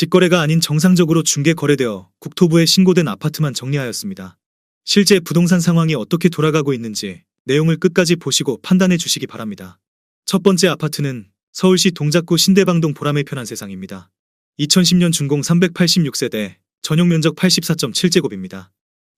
직거래가 아닌 정상적으로 중개 거래되어 국토부에 신고된 아파트만 정리하였습니다. 실제 부동산 상황이 어떻게 돌아가고 있는지 내용을 끝까지 보시고 판단해 주시기 바랍니다. 첫 번째 아파트는 서울시 동작구 신대방동 보람의 편한 세상입니다. 2010년 준공 386세대, 전용 면적 84.7제곱입니다.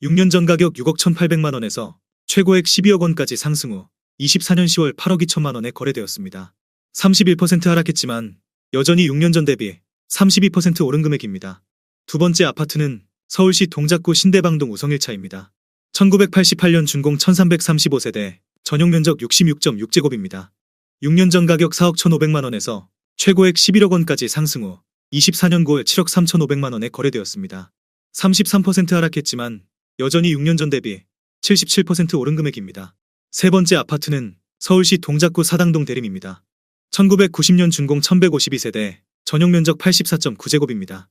6년 전 가격 6억 1,800만 원에서 최고액 12억 원까지 상승 후 24년 10월 8억 2천만 원에 거래되었습니다. 31% 하락했지만 여전히 6년 전 대비 32% 오른 금액입니다. 두 번째 아파트는 서울시 동작구 신대방동 우성일차입니다. 1988년 준공 1335세대, 전용 면적 66.6제곱입니다. 6년 전 가격 4억 1,500만 원에서 최고액 11억 원까지 상승 후 24년 9월 7억 3,500만 원에 거래되었습니다. 33% 하락했지만 여전히 6년 전 대비 77% 오른 금액입니다. 세 번째 아파트는 서울시 동작구 사당동 대림입니다. 1990년 준공 1152세대, 전용 면적 84.9제곱입니다.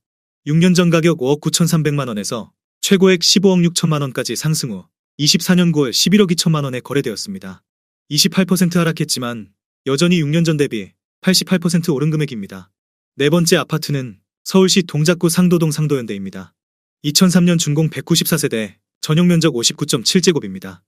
6년 전 가격 5억 9,300만 원에서 최고액 15억 6천만 원까지 상승 후 24년 9월 11억 2천만 원에 거래되었습니다. 28% 하락했지만 여전히 6년 전 대비 88% 오른 금액입니다. 네 번째 아파트는 서울시 동작구 상도동 상도현대입니다. 2003년 준공 194세대, 전용 면적 59.7제곱입니다.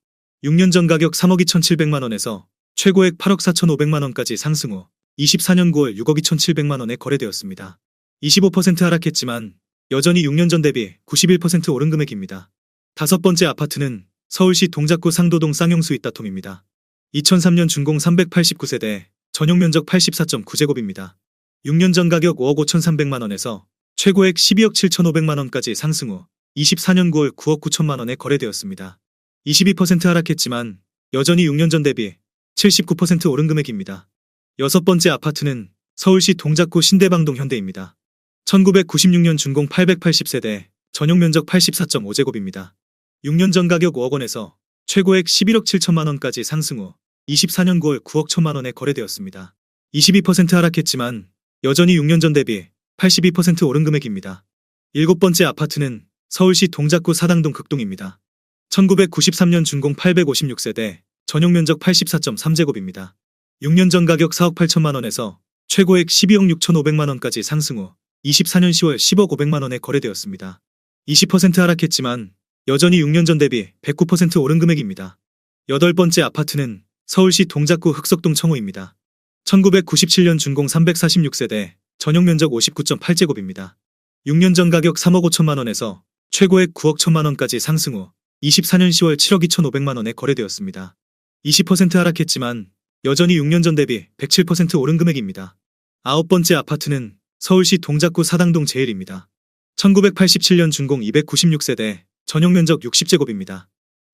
6년 전 가격 3억 2,700만 원에서 최고액 8억 4,500만 원까지 상승 후 24년 9월 6억 2,700만 원에 거래되었습니다. 25% 하락했지만 여전히 6년 전 대비 91% 오른 금액입니다. 다섯 번째 아파트는 서울시 동작구 상도동 쌍용수 이따톰입니다. 2003년 준공 389세대, 전용 면적 84.9제곱입니다. 6년 전 가격 5억 5,300만 원에서 최고액 12억 7,500만 원까지 상승 후 24년 9월 9억 9천만 원에 거래되었습니다. 22% 하락했지만 여전히 6년 전 대비 79% 오른 금액입니다. 여섯 번째 아파트는 서울시 동작구 신대방동 현대입니다. 1996년 준공 880세대, 전용 면적 84.5제곱입니다. 6년 전 가격 5억 원에서 최고액 11억 7천만 원까지 상승 후 24년 9월 9억 1천만 원에 거래되었습니다. 22% 하락했지만 여전히 6년 전 대비 82% 오른 금액입니다. 일곱 번째 아파트는 서울시 동작구 사당동 극동입니다. 1993년 준공 856세대, 전용 면적 84.3제곱입니다. 6년 전 가격 4억 8천만 원에서 최고액 12억 6천5백만 원까지 상승 후 24년 10월 10억 5백만 원에 거래되었습니다. 20% 하락했지만 여전히 6년 전 대비 109% 오른 금액입니다. 여덟 번째 아파트는 서울시 동작구 흑석동 청호입니다. 1997년 준공 346세대, 전용 면적 59.8제곱입니다. 6년 전 가격 3억 5천만 원에서 최고액 9억 1천만 원까지 상승 후 24년 10월 7억 2천 5백만 원에 거래되었습니다. 20% 하락했지만 여전히 6년 전 대비 107% 오른 금액입니다. 아홉 번째 아파트는 서울시 동작구 사당동 제일입니다. 1987년 준공 296세대, 전용 면적 60제곱입니다.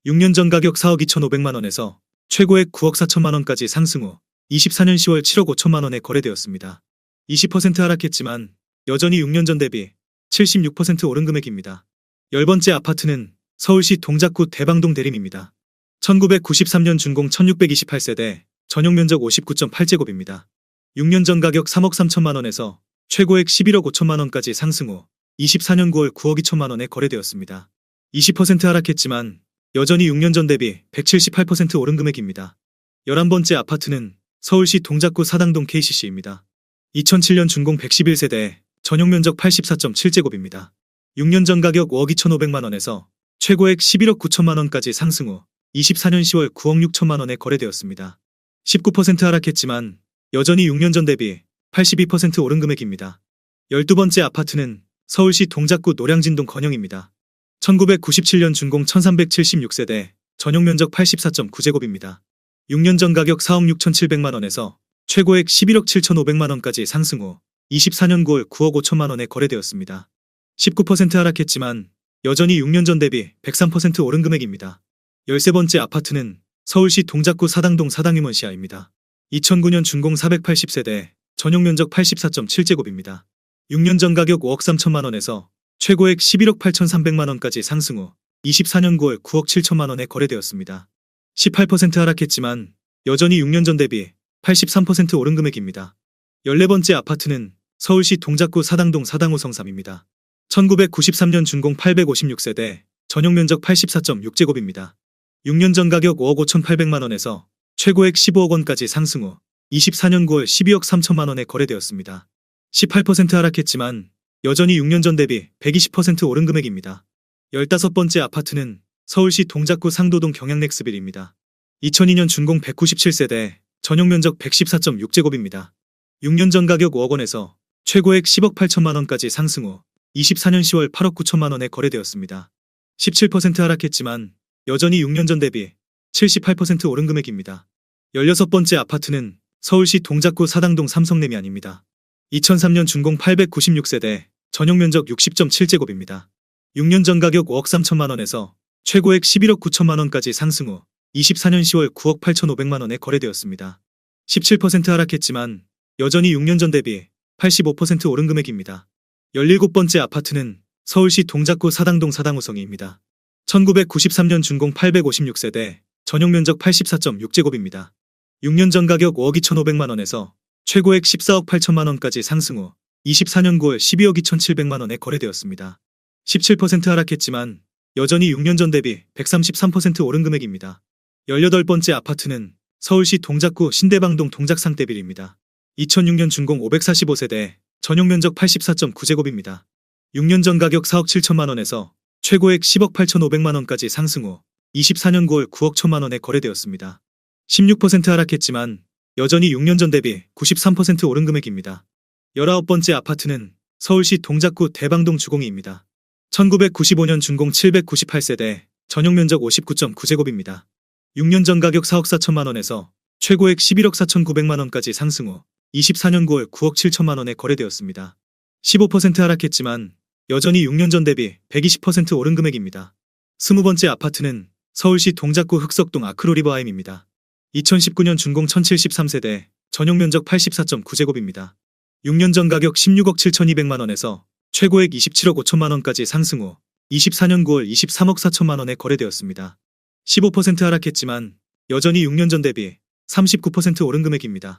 6년 전 가격 4억 2천5백만 원에서 최고액 9억 4천만 원까지 상승 후 24년 10월 7억 5천만 원에 거래되었습니다. 20% 하락했지만 여전히 6년 전 대비 76% 오른 금액입니다. 열 번째 아파트는 서울시 동작구 대방동 대림입니다. 1993년 준공 1628세대, 전용 면적 59.8제곱입니다. 6년 전 가격 3억 3천만 원에서 최고액 11억 5천만 원까지 상승 후 24년 9월 9억 2천만 원에 거래되었습니다. 20% 하락했지만 여전히 6년 전 대비 178% 오른 금액입니다. 11번째 아파트는 서울시 동작구 사당동 KCC입니다. 2007년 준공 111세대, 전용 면적 84.7제곱입니다. 6년 전 가격 5억 2천5백만 원에서 최고액 11억 9천만 원까지 상승 후 24년 10월 9억 6천만 원에 거래되었습니다. 19% 하락했지만 여전히 6년 전 대비 82% 오른 금액입니다. 12번째 아파트는 서울시 동작구 노량진동 건영입니다. 1997년 준공 1376세대, 전용 면적 84.9제곱입니다. 6년 전 가격 4억 6천7백만 원에서 최고액 11억 7천5백만 원까지 상승 후 24년 9월 9억 5천만 원에 거래되었습니다. 19% 하락했지만 여전히 6년 전 대비 103% 오른 금액입니다. 13번째 아파트는 서울시 동작구 사당동 사당임원 시아입니다. 2009년 준공 480세대, 전용 면적 84.7제곱입니다. 6년 전 가격 5억 3천만 원에서 최고액 11억 8천3백만 원까지 상승 후 24년 9월 9억 7천만 원에 거래되었습니다. 18% 하락했지만 여전히 6년 전 대비 83% 오른 금액입니다. 14번째 아파트는 서울시 동작구 사당동 사당호 성삼입니다. 1993년 준공 856세대, 전용 면적 84.6제곱입니다. 6년 전 가격 5억 5천8백만 원에서 최고액 15억 원까지 상승 후 24년 9월 12억 3천만 원에 거래되었습니다. 18% 하락했지만 여전히 6년 전 대비 120% 오른 금액입니다. 15번째 아파트는 서울시 동작구 상도동 경양넥스빌입니다. 2002년 준공 197세대, 전용 면적 114.6제곱입니다. 6년 전 가격 5억 원에서 최고액 10억 8천만 원까지 상승 후 24년 10월 8억 9천만 원에 거래되었습니다. 17% 하락했지만 여전히 6년 전 대비 78% 오른 금액입니다. 16번째 아파트는 서울시 동작구 사당동 삼성레미안입니다. 2003년 준공 896세대, 전용 면적 60.7제곱입니다. 6년 전 가격 5억 3천만 원에서 최고액 11억 9천만 원까지 상승 후 24년 10월 9억 8천5백만 원에 거래되었습니다. 17% 하락했지만 여전히 6년 전 대비 85% 오른 금액입니다. 17번째 아파트는 서울시 동작구 사당동 사당우성이입니다. 1993년 준공 856세대, 전용 면적 84.6제곱입니다. 6년 전 가격 5억 2천5백만 원에서 최고액 14억 8천만 원까지 상승 후 24년 9월 12억 2천7백만 원에 거래되었습니다. 17% 하락했지만 여전히 6년 전 대비 133% 오른 금액입니다. 18번째 아파트는 서울시 동작구 신대방동 동작상대빌입니다. 2006년 준공 545세대, 전용 면적 84.9제곱입니다. 6년 전 가격 4억 7천만 원에서 최고액 10억 8천5백만 원까지 상승 후 24년 9월 9억 1천만 원에 거래되었습니다. 16% 하락했지만 여전히 6년 전 대비 93% 오른 금액입니다. 19번째 아파트는 서울시 동작구 대방동 주공이입니다. 1995년 준공 798세대, 전용 면적 59.9제곱입니다. 6년 전 가격 4억 4천만 원에서 최고액 11억 4천9백만 원까지 상승 후 24년 9월 9억 7천만 원에 거래되었습니다. 15% 하락했지만 여전히 6년 전 대비 120% 오른 금액입니다. 20번째 아파트는 서울시 동작구 흑석동 아크로리버하임입니다. 2019년 준공 1073세대, 전용 면적 84.9제곱입니다. 6년 전 가격 16억 7천2백만 원에서 최고액 27억 5천만 원까지 상승 후 24년 9월 23억 4천만 원에 거래되었습니다. 15% 하락했지만 여전히 6년 전 대비 39% 오른 금액입니다.